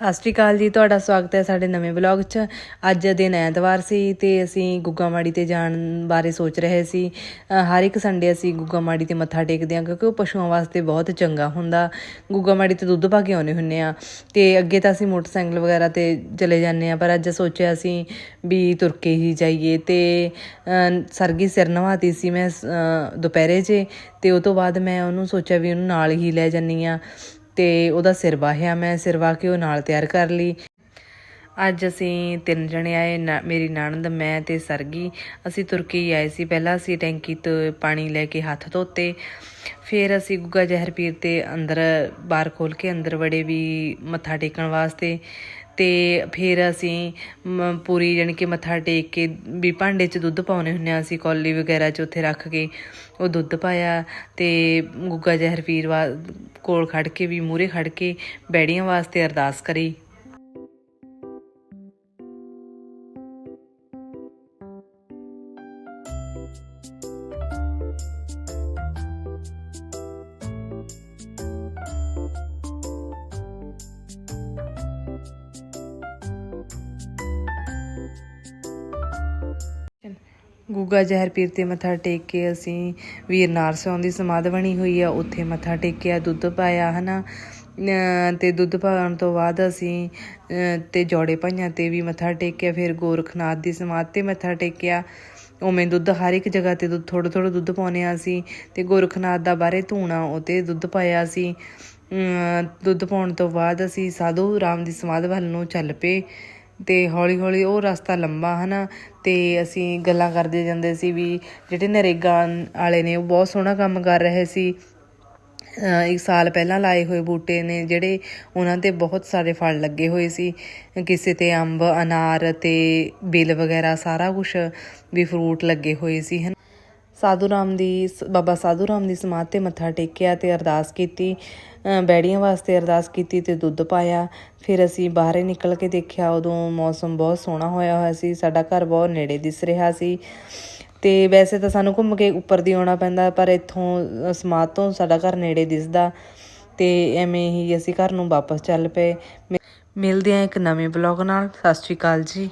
ਸਤਿ ਸ਼੍ਰੀ ਅਕਾਲ ਜੀ, ਤੁਹਾਡਾ ਸਵਾਗਤ ਹੈ ਸਾਡੇ ਨਵੇਂ ਵਲੌਗ 'ਚ। ਅੱਜ ਦਿਨ ਐਤਵਾਰ ਸੀ ਤੇ ਅਸੀਂ ਗੁੱਗਾਮਾੜੀ ਤੇ ਜਾਣ ਬਾਰੇ ਸੋਚ ਰਹੇ ਸੀ। ਹਰ ਇੱਕ ਸੰਡੇ ਅਸੀਂ ਗੁੱਗਾਮਾੜੀ ਤੇ ਮੱਥਾ ਟੇਕਦੇ ਹਾਂ ਕਿਉਂਕਿ ਉਹ ਪਸ਼ੂਆਂ ਵਾਸਤੇ ਬਹੁਤ ਚੰਗਾ ਹੁੰਦਾ। ਗੁੱਗਾਮਾੜੀ ਤੇ ਦੁੱਧ ਪਾ ਕੇ ਆਉਂਦੇ ਹੁੰਨੇ ਆ ਤੇ ਅੱਗੇ ਤਾਂ ਅਸੀਂ ਮੋਟਰਸਾਈਕਲ ਵਗੈਰਾ ਤੇ ਚਲੇ ਜਾਂਦੇ ਆ ਪਰ ਅੱਜ ਸੋਚਿਆ ਅਸੀਂ ਵੀ ਤੁਰ ਕੇ ਹੀ ਜਾਈਏ ਤੇ ਸਰਗੀ ਸਿਰ ਨਵਾਤੀ ਸੀ ਮੈਂ ਦੁਪਹਿਰੇ 'ਚ ਤੇ ਉਹ ਤੋਂ ਬਾਅਦ ਮੈਂ ਉਹਨੂੰ ਸੋਚਿਆ ਵੀ ਉਹਨੂੰ ਨਾਲ ਹੀ ਲੈ ਜਾਨੀ ਆ ਤੇ ਉਹਦਾ ਸਿਰ ਵਾਹਿਆ ਮੈਂ, ਸਿਰ ਵਾਹ ਕੇ ਉਹ ਨਾਲ ਤਿਆਰ ਕਰ ਲਈ। ਅੱਜ ਅਸੀਂ ਤਿੰਨ ਜਣੇ ਆਏ, ਨਾ- ਮੇਰੀ ਨਣਦ, ਮੈਂ ਤੇ ਸਰਗੀ। ਅਸੀਂ ਤੁਰ ਕੇ ਹੀ ਆਏ ਸੀ। ਪਹਿਲਾਂ ਅਸੀਂ ਟੈਂਕੀ ਤੋਂ ਪਾਣੀ ਲੈ ਕੇ ਹੱਥ ਧੋਤੇ। ਫਿਰ ਅਸੀਂ ਗੁੱਗਾ ਜ਼ਹਿਰ ਪੀਰ ਤੇ ਅੰਦਰ ਬਾਰ ਖੋਲ ਕੇ ਅੰਦਰ ਵੜੇ ਵੀ ਮੱਥਾ ਟੇਕਣ ਵਾਸਤੇ। ਅਤੇ ਫਿਰ ਅਸੀਂ ਪੂਰੀ ਜਾਣੀ ਕਿ ਮੱਥਾ ਟੇਕ ਕੇ ਵੀ ਭਾਂਡੇ 'ਚ ਦੁੱਧ ਪਾਉਨੇ ਹੁੰਨੇ ਆ ਅਸੀਂ, ਕੌਲੀ ਵਗੈਰਾ 'ਚ ਉੱਥੇ ਰੱਖ ਕੇ ਉਹ ਦੁੱਧ ਪਾਇਆ ਤੇ ਗੁੱਗਾ ਜ਼ਹਿਰ ਪੀਰ ਵਾ ਕੋਲ ਖੜ ਕੇ ਵੀ ਮੂਰੇ ਖੜ ਕੇ ਬੈੜੀਆਂ ਵਾਸਤੇ ਅਰਦਾਸ ਕਰੀ। ਗੁੱਗਾ ਜ਼ਹਿਰ ਪੀਰ ਤੇ ਮੱਥਾ ਟੇਕ ਕੇ ਅਸੀਂ ਵੀਰ ਨਾਰਸੋਂ ਦੀ ਸਮਾਧ ਬਣੀ ਹੋਈ ਆ, ਉੱਥੇ ਮੱਥਾ ਟੇਕਿਆ, ਦੁੱਧ ਪਾਇਆ, ਹਨਾ? ਅਹ ਤੇ ਦੁੱਧ ਪਾਉਣ ਤੋਂ ਬਾਅਦ ਅਸੀਂ, ਅਹ ਤੇ ਜੋੜੇ ਭਾਈਆਂ ਤੇ ਵੀ ਮੱਥਾ ਟੇਕਿਆ, ਫਿਰ ਗੋਰਖਨਾਥ ਦੀ ਸਮਾਧ ਤੇ ਮੱਥਾ ਟੇਕਿਆ। ਉਵੇਂ ਦੁੱਧ ਹਰ ਇੱਕ ਜਗ੍ਹਾ ਤੇ ਦੁੱਧ ਥੋੜਾ ਥੋੜਾ ਦੁੱਧ ਪਾਉਂਦੇ ਆ ਅਸੀਂ। ਤੇ ਗੋਰਖਨਾਥ ਦਾ ਬਾਰੇ ਧੂਣਾ, ਉਹ ਤੇ ਦੁੱਧ ਪਾਇਆ ਸੀ ਦੁੱਧ ਪਾਉਣ ਤੋਂ ਬਾਅਦ ਅਸੀਂ ਸਾਧੂ ਰਾਮ ਦੀ ਸਮਾਧ ਵੱਲ ਨੂੰ ਚੱਲ ਪਏ। ਤੇ ਹੌਲੀ ਹੌਲੀ ਉਹ ਰਸਤਾ ਲੰਬਾ ਹਨਾ, ਤੇ ਅਸੀਂ ਗੱਲਾਂ ਕਰਦੇ ਜਾਂਦੇ ਸੀ ਵੀ ਜਿਹੜੇ ਨਰੇਗਾ ਵਾਲੇ ਨੇ, ਉਹ ਬਹੁਤ ਸੋਹਣਾ ਕੰਮ ਕਰ ਰਹੇ ਸੀ। ਇੱਕ ਸਾਲ ਪਹਿਲਾਂ ਲਾਏ ਹੋਏ ਬੂਟੇ ਨੇ, ਜਿਹੜੇ ਉਹਨਾਂ ਤੇ ਬਹੁਤ ਸਾਰੇ ਫਲ ਲੱਗੇ ਹੋਏ ਸੀ। ਕਿਸੇ ਤੇ ਅੰਬ, ਅਨਾਰ ਤੇ ਬਿਲ ਵਗੈਰਾ ਸਾਰਾ ਕੁਝ ਵੀ ਫਰੂਟ ਲੱਗੇ ਹੋਏ ਸੀ, ਹਨ। ਸਾਧੂ ਰਾਮ ਦੀ ਸ- ਬਾਬਾ ਸਾਧੂ ਰਾਮ ਦੀ ਸਮਾਧ ਤੇ ਮੱਥਾ ਟੇਕਿਆ ਤੇ ਅਰਦਾਸ ਕੀਤੀ ਬੈੜੀਆਂ ਵਾਸਤੇ ਅਰਦਾਸ ਕੀਤੀ ਤੇ ਦੁੱਧ ਪਾਇਆ। ਫਿਰ ਅਸੀਂ ਬਾਹਰੇ ਨਿਕਲ ਕੇ ਦੇਖਿਆ, ਉਦੋਂ ਮੌਸਮ ਬਹੁਤ ਸੋਹਣਾ ਹੋਇਆ ਹੋਇਆ ਸੀ, ਸਾਡਾ ਘਰ ਬਹੁਤ ਨੇੜੇ ਦਿਸ ਰਿਹਾ ਸੀ। ਤੇ ਵੈਸੇ ਤਾਂ ਸਾਨੂੰ ਘੁੰਮ ਕੇ ਉੱਪਰ ਦੀ ਆਉਣਾ ਪੈਂਦਾ, ਪਰ ਇੱਥੋਂ ਸਮਾਧ ਤੋਂ ਸਾਡਾ ਘਰ ਨੇੜੇ ਦਿਸਦਾ। ਤੇ ਐਵੇਂ ਹੀ ਅਸੀਂ ਘਰ ਨੂੰ ਵਾਪਸ ਚੱਲ ਪਏ। ਮਿਲਦੇ ਹਾਂ ਇੱਕ ਨਵੇਂ ਬਲੌਗ ਨਾਲ। ਸਤਿ ਸ਼੍ਰੀ ਅਕਾਲ ਜੀ।